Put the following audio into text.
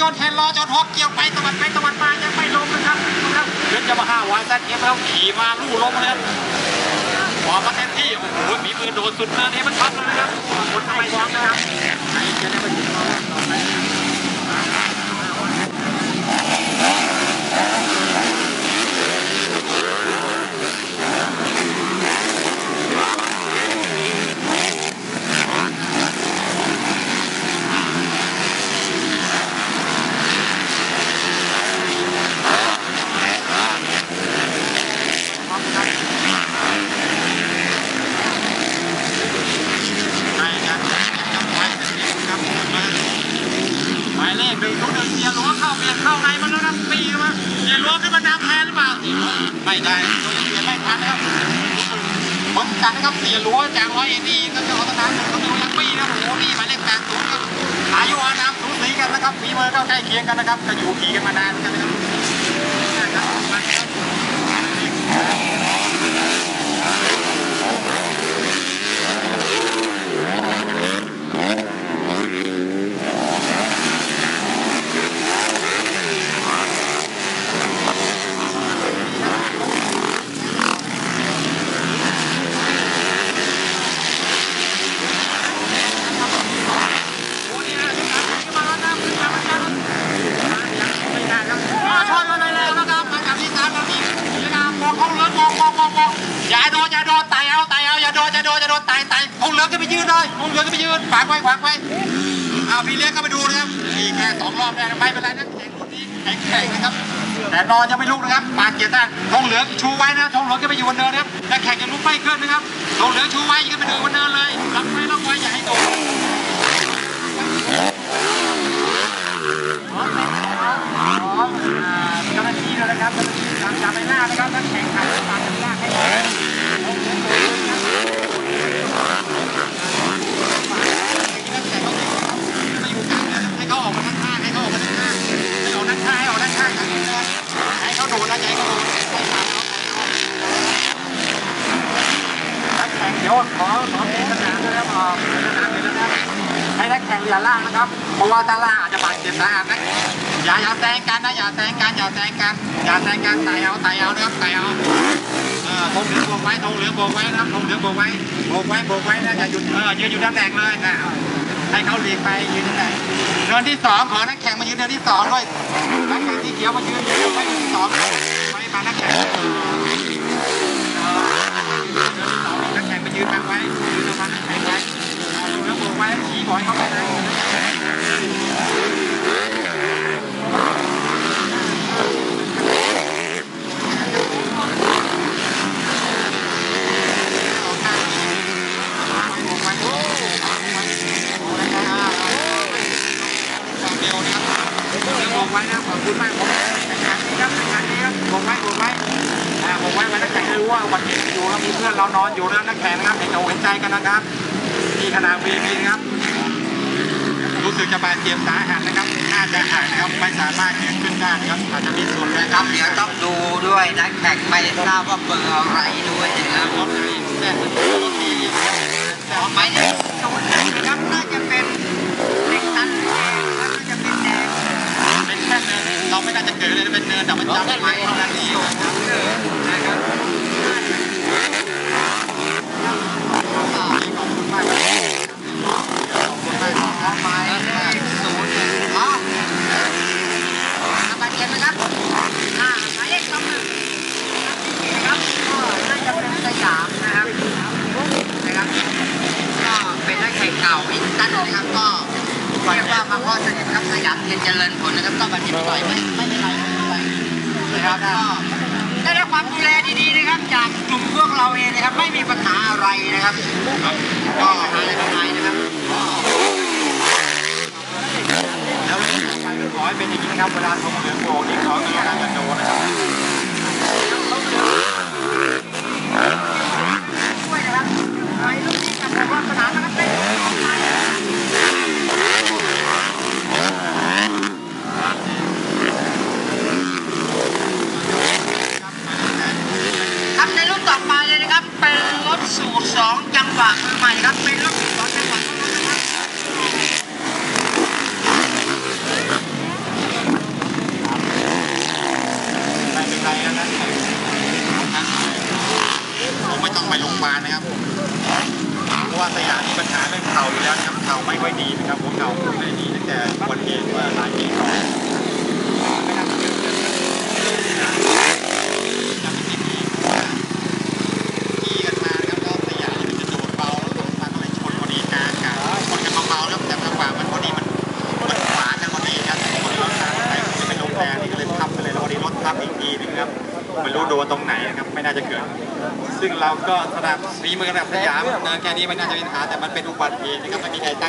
จนเทนรอจนฮอกเกี่ยวไปตะวันไปตะวันมายังไม่ลงนะครับนะครับเดือนจะมาห้าวายแซดเอฟแล้วขี่มาลู่ลงนะครับขอมาเต็มที่โอ้โหมีมือโดนสุดนะนนี้มันพับเลยนะครับคนไม่วางนะครับใครจะได้ไปถึงเราต่อไป ใช่ครับจำไว้นะครับมาหมายเลขหนึ่งทุกหนึ่งเสียรั้วเข้าเบียดเข้าในมันแล้วนะปีเข้ามาเสียรั้วขึ้นมาดำแทนหรือเปล่า ได้ตัวจะเสียนไม่ทันนะครับผมจัดนะครับเสียรั้วจากร้อยเอ็นดีก็จะเอาตะนานก็ดูยังปีนะโอ้โหนี่หมายเลขแปดศูนย์อายุอานามสูสีกันนะครับฝีมือก็ใกล้เคียงกันนะครับก็อยู่ขี่กันมานานกันนะครับนะครับมาครับ โอ้นี่นะขึ้นมาแล้วนะขึ้นมาแล้วนะไม่ได้ครับอ่าชนมาเลยแล้วนะครับมาจากที่สามแล้วนี่นะครับมองเขาเหลืองมองมองมองมองอย่าโดนอย่าโดนไต่เอาไต่เอาอย่าโดนอย่าโดนอย่าโดน ไต่ไต่คงเหลือก็ไปยืนเลยคงเหลือก็ไปยืนขวางไว้ฝางไว้อาพี่เลี้ยงก็ไปดูนะครับขี่แค่สองรอบได้ไม่เป็นไรนะแข่งรุ่นนี้แข่งแข่งนะครับ แต่นอนยังไม่ลุกนะครับปากเกียร์ต้านธงเหลือชูไว้นะธงเหลือก็ไปอยู่บนเนินนะครับแต่แข่งยังลุกไม่ขึ้นนะครับธงเหลือชูไว้ยังไปดูบนเนินเลยรับไว้รับไว้อย่าให้โดน พร้อมอ่าเจ้าหน้าที่แล้วนะครับเจ้าหน้าที่ตามจับไปหน้านะครับนักแข่งขันตามจับหน้าให้ให้เขาออกมาข้างๆให้เขาออกมาข้างๆให้ออกด้านข้างให้ออกด้านข้างกันให้เขา โดนนะให้เขาโดนแข่งเดี๋ยวขอขอเป็นสนามนะครับเป็นสนามเลยนะให้นักแข่งอย่าล่างนะครับ เพราะว่าถ้าล่างอาจจะบาดเจ็บสาหัสนะอย่าอย่าแซงกันนะอย่าแซงกันอย่าแซงกันอย่าแซงกันไต่เอาไต่เอานะครับไต่เอาเออธงเหลืองโบกไว้ธงเหลืองโบกไว้นะบธงเหลืองโบกไว้โบกไว้โบกไว้นะอย่าหยุดเออยืนอยู่ตำแหน่งเลยนะ ให้เขาหลีกไปยืนที่ไหน่งเนินที่สองขอนักแข่งมายืนเนินที่สองด้วยนักแข่งที่เขียวมายืนยืนไว้เนินที่สองไว้มานักแข่งเออนักแข่งมายืนมาไว้ยืนตรงนั้นแข่งไว้เอาดูแล้วโบกไว้ชี้บอยเข้าไปเลย เร็วนะครับบอกไว้นะขอบคุณมากผมแต่งงานนี้ครับแต่งงานนี้ครับบอกไว้บอกไว้อ่าบอกไว้วันนักแข่งให้รู้ว่าวันนี้ อยู่แล้วมีเพื่อนเรานอนอยู่แล้วนักแข่งนะครับเห็นอกเห็นใจกันนะครับที่ขนาดวีพีนะครับ รู้สึกจะบาดเจ็บสาหัสนะครับน่าจะหายนะครับไม่สามารถแข่งขึ้นได้นะครับอาจจะมีส่วนนะคครัรับบเดี๋ยวต้องดูด้วยนักแข่งไม่ทราบว่าเบอร์อะไรด้วยนะครับรถไหนแต่รถที่แต่หมายเลขศูนย์นะครับน่าจะเป็นเด็กตันเองน่าจะเป็นแดงเป็นแค่เนินเราไม่น่าจะเกิดเลยเป็นเนินแต่มันจำได้ไหมเท่านั้นเองนะครับ เอาบาดเจ็บนะครับอ่าหมายเลขสองหนึ่งนะครับก็น่าจะเป็นสยามนะครับนะครับก็เป็นนักแข่งเก่าอีกท่านนะครับก็เรียกว่ามาพ่อสนิทครับสยามเทียนเจริญผลนะครับก็บาดเจ็บบ่อยไม่ไม่เป็นไรไม่เป็นไรนะครับก็ ได้รับความดูแลดีๆนะครับ จากกลุ่มพวกเราเองนะครับ ไม่มีปัญหาอะไรนะครับก็หาอะไรมากมายนะครับแล้วขอให้เป็นอย่างนี้นะครับเวลาโทร สู่สองจังหวะมือใหม่ครับเป็นลูสองจังหวะมือใครับไม่เป็นไรนะครับไม่ต้องไปโรงพยาบาลนะครับผมเพราะว่าสยามมีปัญหาเรื่องเข่าอยู่แล้วครับเข่าไม่ค่อยดีนะครับหัวเข่าไม่ดีตั้งแต่วันเกิดเมื่อหลายปีก่อน ซ้ำอีกทีนึงครับไม่รู้โดนตรงไหนครับไม่น่าจะเกิด ซึ่งเราก็ระดับฝีมือระดับสยามเดินแค่นี้ไม่น่าจะมีปัญหาแต่มันเป็นอุบัติเหตุนะครับไม่มีใครตั้ง